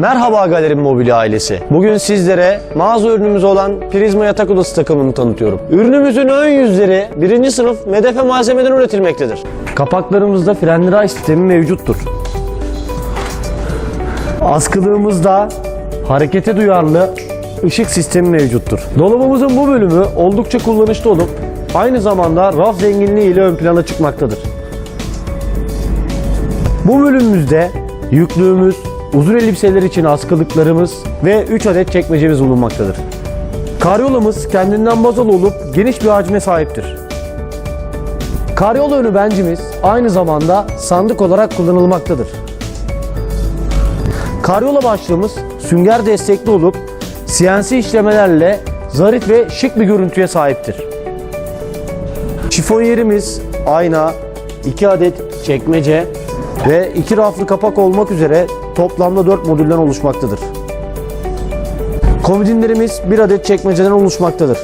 Merhaba Galerim Mobilya ailesi. Bugün sizlere mağaza ürünümüz olan Prizma yatak odası takımını tanıtıyorum. Ürünümüzün ön yüzleri birinci sınıf medefe malzemeden üretilmektedir. Kapaklarımızda frenli ray sistemi mevcuttur. Askılığımızda harekete duyarlı ışık sistemi mevcuttur. Dolabımızın bu bölümü oldukça kullanışlı olup aynı zamanda raf zenginliği ile ön plana çıkmaktadır. Bu bölümümüzde yüklüğümüz, uzun elbiseler için askılıklarımız ve 3 adet çekmecemiz bulunmaktadır. Karyolamız kendinden bazalı olup geniş bir hacme sahiptir. Karyola önü bencimiz aynı zamanda sandık olarak kullanılmaktadır. Karyola başlığımız sünger destekli olup CNC işlemelerle zarif ve şık bir görüntüye sahiptir. Şifonyerimiz ayna, 2 adet çekmece ve 2 raflı kapak olmak üzere toplamda 4 modülden oluşmaktadır. Komodinlerimiz 1 adet çekmeceden oluşmaktadır.